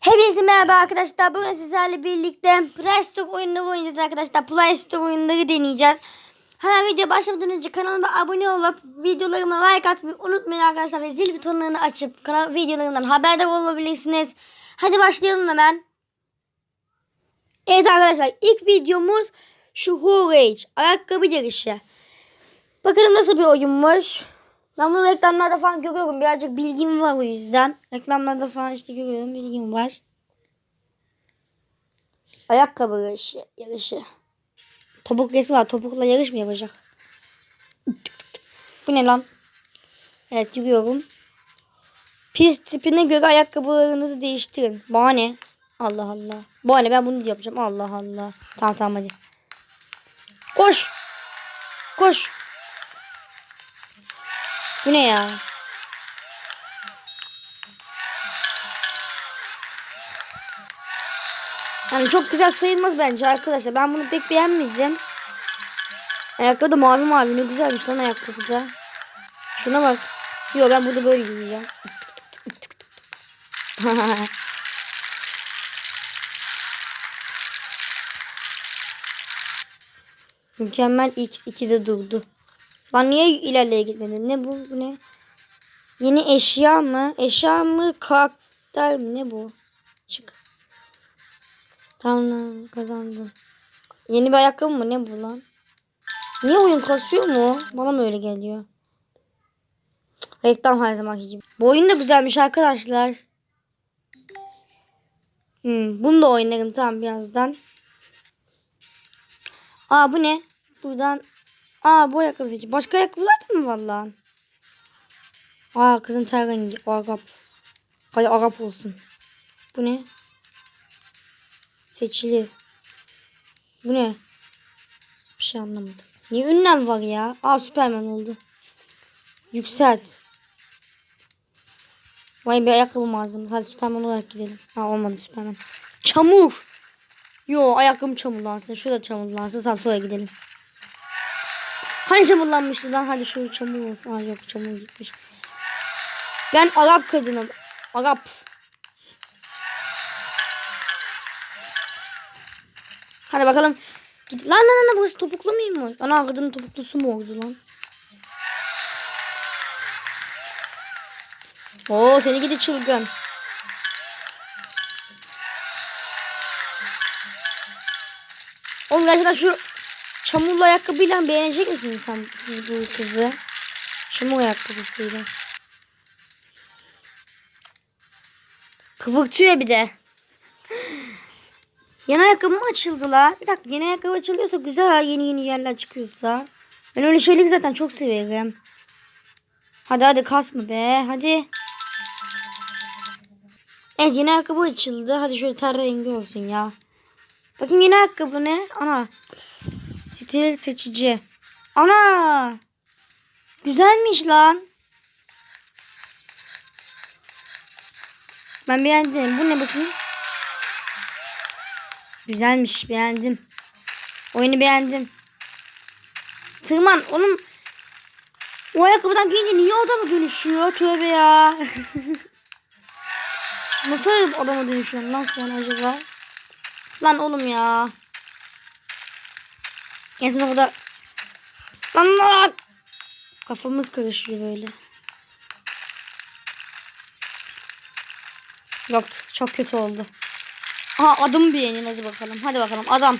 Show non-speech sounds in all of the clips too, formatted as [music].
Hepinize merhaba arkadaşlar. Bugün sizlerle birlikte Play Store oyunları oynayacağız arkadaşlar. Play Store oyunları deneyeceğiz. Hemen video başlamadan önce kanalıma abone olup videolarıma like atmayı unutmayın arkadaşlar. Ve zil butonlarını açıp kanal videolarımdan haberdar olabilirsiniz. Hadi başlayalım hemen. Evet arkadaşlar ilk videomuz şu Rage ayakkabı yarışı. Bakalım nasıl bir oyunmuş. Ben bunu reklamlarda falan görüyorum. Birazcık bilgim var o yüzden. Reklamlarda falan işte görüyorum. Bilgim var. Ayakkabı yarışı. yarışı. Topuk resmi var. Topukla yarış mı yapacak? Bu ne lan? Evet yürüyorum. Pist tipine göre ayakkabılarınızı değiştirin. Bana ne? Allah Allah. Ne ben bunu yapacağım. Allah Allah. Tamam tamam hadi. Koş. Koş. Bu ne ya? Yani çok güzel sayılmaz bence arkadaşlar. Ben bunu pek beğenmeyeceğim. Ayakkabı da mavi mavi. Ne güzelmiş lan ayakkabı da. Şuna bak. Yok ben burada böyle giyeceğim. [laughs] Mükemmel X2'de durdu. Lan niye ilerleye gitmedin? Ne bu? Bu ne? Yeni eşya mı? Eşya mı? Karakter mi? Ne bu? Çık. Tamam kazandım. Yeni bir ayakkabı mı? Ne bu lan? Niye oyun kasıyor mu? Bana mı öyle geliyor? Reklam her zamanki gibi. Bu oyun da güzelmiş arkadaşlar. Hmm, bunu da oynarım tamam birazdan. Aa bu ne? Buradan Aa bu ayakkabı seçim. Başka ayakkabılar da mı var lan? Aa kızın ter rengi. Arap. Hadi Arap olsun. Bu ne? Seçili. Bu ne? Bir şey anlamadım. Niye ünlem var ya? Aa Süperman oldu. Yükselt. Vay bir ayakkabı malzeme. Hadi Süperman olarak gidelim. Ha olmadı Süperman. Çamur. Yo ayakkabım çamurlansın. Şurada çamurlansın. Tamam sonra gidelim. Hani çamurlanmıştı lan? Hadi şu çamur olsun. Aa yok çamur gitmiş. Ben Arap kadınım. Arap. Hadi bakalım. Git. Lan lan lan burası topuklu muymuş? Ana kadının topuklusu mu oldu lan? Oo seni gidi çılgın. Oğlum gerçekten şu çamurlu ayakkabıyla beğenecek misiniz sen siz bu kızı? Çamur ayakkabısıyla. Kıvırtıyor bir de. Yeni ayakkabı mı açıldı la? Bir dakika yeni ayakkabı açılıyorsa güzel yeni yeni yerler çıkıyorsa. Ben öyle şeyleri zaten çok severim. Hadi hadi kasma be hadi. Evet yeni ayakkabı açıldı. Hadi şöyle ter rengi olsun ya. Bakın yeni ayakkabı ne? Ana. Stil seçici. Ana. Güzelmiş lan. Ben beğendim. Bu ne bakayım? Güzelmiş. Beğendim. Oyunu beğendim. Tırman oğlum. O ayakkabıdan giyince niye adama dönüşüyor? Tövbe ya. [laughs] Nasıl adama dönüşüyor sen acaba? Lan oğlum ya. En son kadar. Lan lan. Kafamız karışıyor böyle. Yok çok kötü oldu. Aha adım beğenin hadi bakalım. Hadi bakalım adam.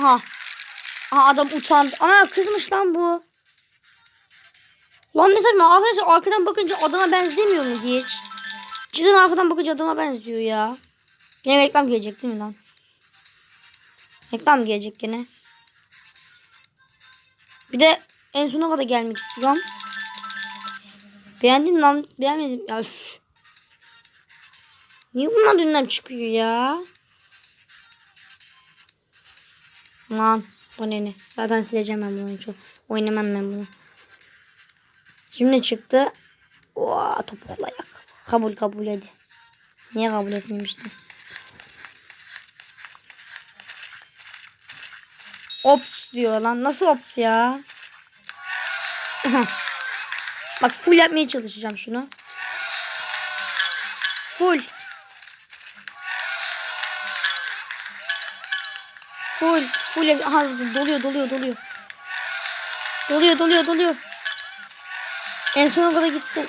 Aha. Aha adam utandı. Ana kızmış lan bu. Lan ne saçma arkadaşlar arkadan bakınca adama benzemiyor mu hiç? Cidden arkadan bakınca adama benziyor ya. Yine reklam gelecek değil mi lan? Reklam gelecek gene. Bir de en sona kadar gelmek istiyorum. Beğendin lan. Beğenmedim. Ya üf. Niye bunlar dünden çıkıyor ya? Lan bu ne ne? Zaten sileceğim ben bunu. Çok oynamam ben bunu. Şimdi çıktı. Oha topuklu ayak. Kabul kabul hadi. Niye kabul etmemiştim? Ops diyor lan. Nasıl ops ya? Bak full yapmaya çalışacağım şunu. Full. Full. Full. Aha, doluyor doluyor doluyor. Doluyor doluyor doluyor. En sona kadar gitsin.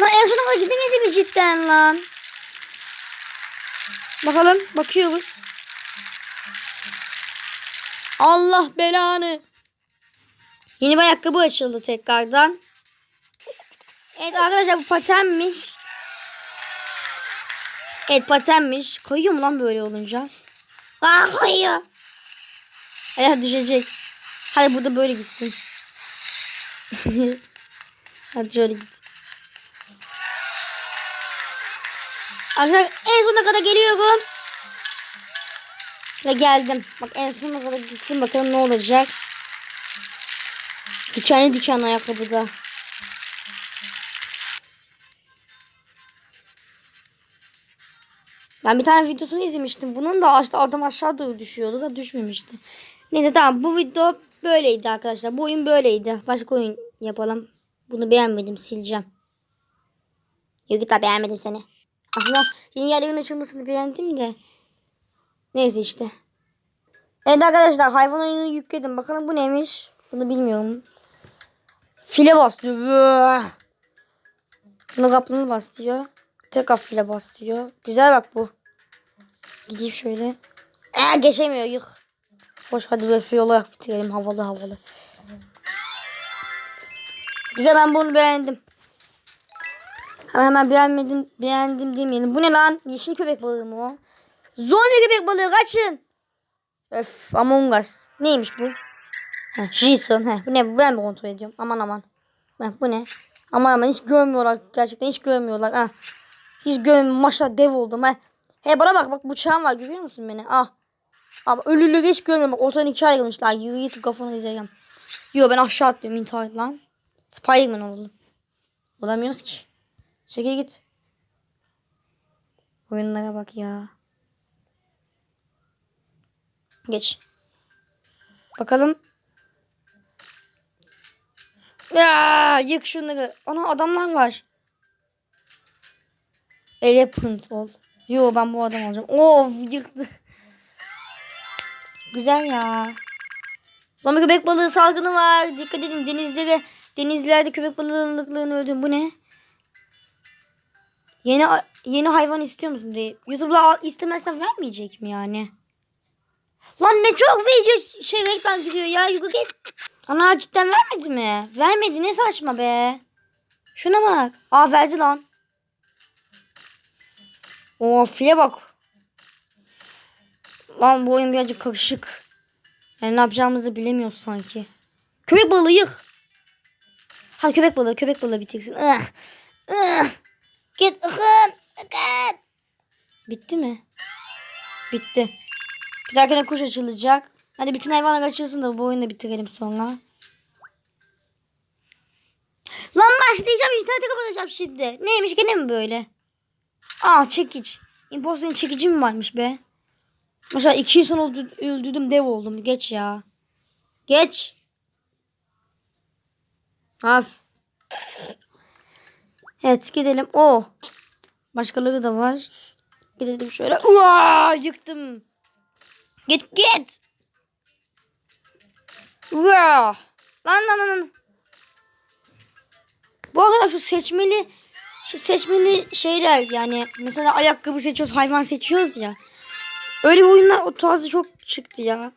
Lan en sona kadar gidemedi mi cidden lan? Bakalım bakıyoruz. Allah belanı. Yeni bir ayakkabı açıldı tekrardan. Evet arkadaşlar bu patenmiş. Evet patenmiş. Kayıyor mu lan böyle olunca? Aa kayıyor. Ayağı düşecek. Hadi burada böyle gitsin. [laughs] Hadi şöyle git. Arkadaşlar en sona kadar geliyorum. Ve geldim. Bak en sona kadar gitsin bakalım ne olacak. Dikenli diken ayakkabıda. Ben bir tane videosunu izlemiştim. Bunun da işte adam aşağı doğru düşüyordu da düşmemişti. Neyse tamam bu video böyleydi arkadaşlar. Bu oyun böyleydi. Başka oyun yapalım. Bunu beğenmedim sileceğim. Yok git beğenmedim seni. Aslında yeni yerlerin açılmasını beğendim de. Neyse işte. Evet arkadaşlar hayvan oyununu yükledim. Bakalım bu neymiş? Bunu bilmiyorum. File bastıyor. Bıh. Bunu kaplanı bastıyor. Tekrar file bastıyor. Güzel bak bu. Gideyim şöyle. Ee, geçemiyor yık. Hoş hadi böyle fil olarak bitirelim. Havalı havalı. Güzel ben bunu beğendim. Hemen hemen beğenmedim, beğendim demeyelim. Bu ne lan? Yeşil köpek balığı mı o? Zombi köpek balığı kaçın. Öf Among Us. Neymiş bu? Heh, Jason. Heh, bu ne? Ben mi kontrol ediyorum? Aman aman. Heh, bu ne? Aman aman hiç görmüyorlar. Gerçekten hiç görmüyorlar. Ha. Hiç görmüyorum. Maşallah dev oldum. He. He bana bak bak bıçağım var görüyor musun beni? Ah. Abi ölülüğü hiç görmüyorum. Bak ortadan ikiye ayrılmışlar. Yürü git kafanı izleyeceğim. Yo ben aşağı atlıyorum intihar lan. Spiderman oldum. Olamıyoruz ki. Çekil git. Oyunlara bak ya. Geç. Bakalım. Ya yık şunları. Ana adamlar var. Elephant ol. Yo ben bu adam olacağım. Of yıktı. Güzel ya. Zombi köpek balığı salgını var. Dikkat edin denizlere denizlerde köpek balığını öldürün. Bu ne? Yeni yeni hayvan istiyor musun diye. YouTube'da al- istemezsen vermeyecek mi yani? Lan ne çok video şey reklam gidiyor ya. Yürü git. Ana cidden vermedi mi? Vermedi ne saçma be. Şuna bak. Aa verdi lan. Oo file bak. Lan bu oyun birazcık karışık. Yani ne yapacağımızı bilemiyoruz sanki. Köpek balığı yık. Ha köpek balığı köpek balığı. Ih. Ih. Git ıkın. Ikın. Bitti mi? Bitti. Dahakine kuş açılacak. Hadi bütün hayvanlar açılsın da bu oyunu bitirelim sonra. Lan başlayacağım interneti kapatacağım şimdi. Neymiş gene mi böyle? Aa çekiç. Imposter'ın çekici mi varmış be? Mesela iki insan öldürdüm dev oldum. Geç ya. Geç. Af. Evet gidelim. O. Başkaları da var. Gidelim şöyle. Uaa, yıktım. Git git. Uaa. Lan lan lan. Bu arada şu seçmeli şu seçmeli şeyler yani mesela ayakkabı seçiyoruz, hayvan seçiyoruz ya. Öyle oyunlar o tarzı çok çıktı ya.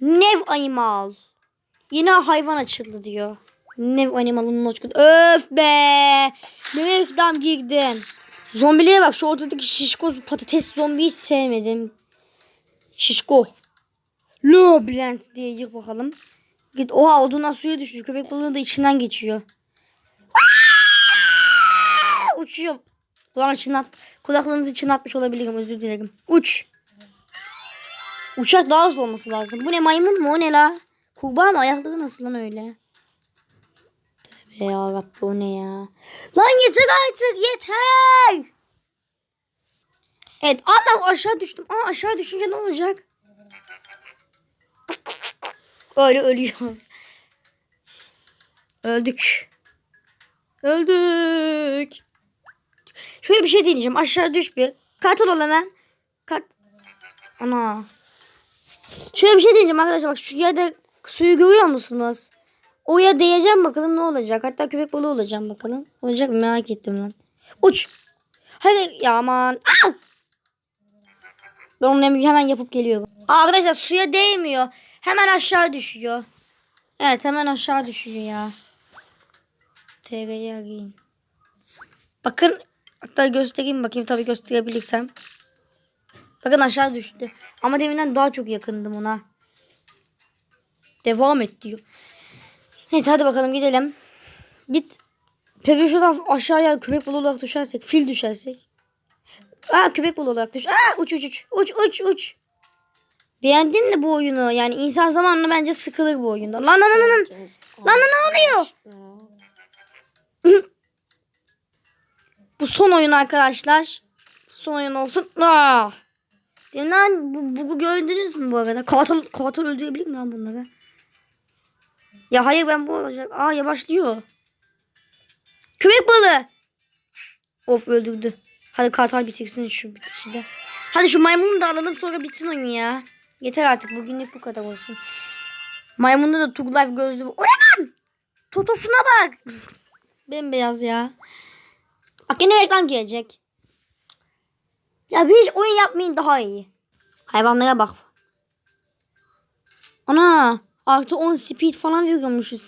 Nev animal. Yine hayvan açıldı diyor. Nev animal'ın not çıktı. Öf be. Ne reklam girdin. Zombiliğe bak şu ortadaki şişko patates zombiyi hiç sevmedim. Şişko. Löblent diye yık bakalım. Git oha odundan suya düştü. Köpek balığı da içinden geçiyor. Aa, Uçuyor. Kulağını çınlat. Kulaklarınızı çınlatmış olabilirim özür dilerim. Uç. Uçak daha hızlı olması lazım. Bu ne maymun mu o ne la? Kurbağa mı? Ayakları nasıl lan öyle? Tövbe ya Rabbi o ne ya? Lan yeter artık yeter. Evet Allah aşağı düştüm. Aa aşağı düşünce ne olacak? Öyle ölüyoruz. Öldük. Öldük. Şöyle bir şey deneyeceğim. Aşağı düş bir. Katil ol hemen. Kat. Ana. Şöyle bir şey diyeceğim arkadaşlar bak şu yerde suyu görüyor musunuz? Oraya değeceğim bakalım ne olacak. Hatta köpek balığı olacağım bakalım. Olacak mı merak ettim lan. Uç. Hadi ya aman. Ah! Ben onu hem- hemen yapıp geliyorum. Arkadaşlar suya değmiyor. Hemen aşağı düşüyor. Evet hemen aşağı düşüyor ya. TR'yi arayayım. Bakın hatta göstereyim bakayım tabii gösterebilirsem. Bakın aşağı düştü. Ama deminden daha çok yakındım ona. Devam et diyor. Neyse hadi bakalım gidelim. Git. Peki şuradan aşağıya köpek balığı olarak düşersek, fil düşersek. Aa köpek balığı olarak düş. Aa uç uç uç. Uç uç uç. Beğendim de bu oyunu. Yani insan zamanla bence sıkılır bu oyunda. Lan lan lan lan. Lan lan ne oluyor? [laughs] Bu son oyun arkadaşlar. Son oyun olsun. Aa. Mi lan bu, bu gördünüz mü bu arada? Katil, katil öldürebilir mi lan bunları? Ya hayır ben bu olacak. Aa yavaşlıyor. Köpek balığı. Of öldürdü. Hadi kartal bitirsin şu bitişi de. Hadi şu maymunu da alalım sonra bitsin oyun ya. Yeter artık bugünlük bu kadar olsun. Maymunda da Tug Life gözlü. O ne lan? Totosuna bak. Bembeyaz ya. Bak yine reklam gelecek. Ya bir hiç oyun yapmayın daha iyi. Hayvanlara bak. Ana artı 10 speed falan veriyormuş şu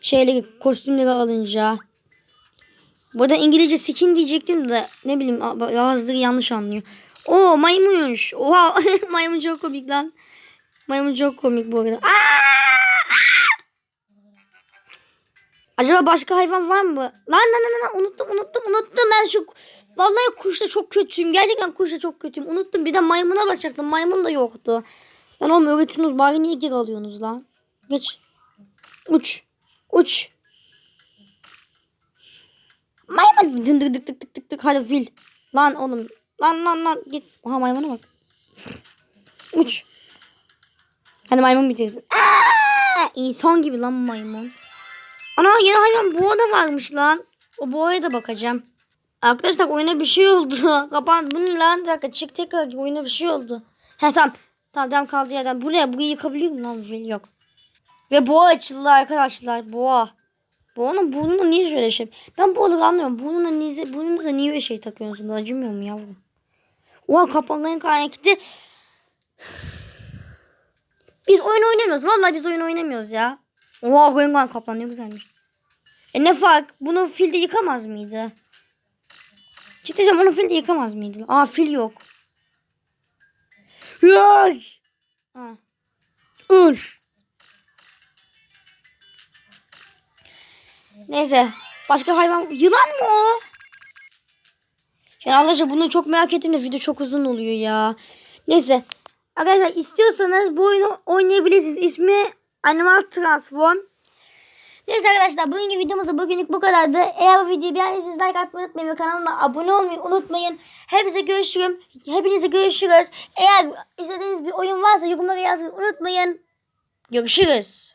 şeyleri kostümleri alınca. Burada İngilizce skin diyecektim de ne bileyim bazıları yanlış anlıyor. Oo maymunmuş. Oha [laughs] maymun çok komik lan. Maymun çok komik bu arada. Acaba başka hayvan var mı? Lan lan lan lan unuttum unuttum unuttum ben şu vallahi kuşla çok kötüyüm. Gerçekten kuşla çok kötüyüm. Unuttum bir de maymuna basacaktım. Maymun da yoktu. Lan oğlum öğretiyorsunuz bari niye geri alıyorsunuz lan? Geç. Uç. Uç. Maymun dın dık dık dık dık dık hadi fil. Lan oğlum. Lan lan lan git. Oha maymuna bak. Uç. Hadi maymun bitirsin. Aa, insan gibi lan maymun. Ana yeni hayvan boğa da varmış lan. O boğaya da bakacağım. Arkadaşlar oyuna bir şey oldu. [laughs] Kapan bunu lan bir dakika çık tekrar oyuna bir şey oldu. He tamam. Tamam tamam kaldı yerden. Bu ne? Burayı yıkabiliyor muyum lan? Yok. Ve boğa açıldı arkadaşlar. Boğa. Boğanın burnunda niye şöyle şey? Ben boğaları anlıyorum. Burnuna niye, burnunuza niye öyle şey takıyorsunuz? Acımıyor mu yavrum? Oha kapanların kaynakti. Biz oyun oynamıyoruz. Vallahi biz oyun oynamıyoruz ya. Oha Rengan kaplan ne güzelmiş. E ne fark? Bunu fil de yıkamaz mıydı? Cidden onu fil de yıkamaz mıydı? Aa fil yok. Ha. Öl. Neyse. Başka hayvan. Yılan mı o? Yani arkadaşlar bunu çok merak ettim de video çok uzun oluyor ya. Neyse. Arkadaşlar istiyorsanız bu oyunu oynayabilirsiniz. İsmi Animal Transform. Neyse arkadaşlar bugünkü videomuz da bugünlük bu kadardı. Eğer bu videoyu beğendiyseniz like atmayı unutmayın ve kanalıma abone olmayı unutmayın. Hepinize görüşürüm. Hepinize görüşürüz. Eğer istediğiniz bir oyun varsa yorumlara yazmayı unutmayın. Görüşürüz.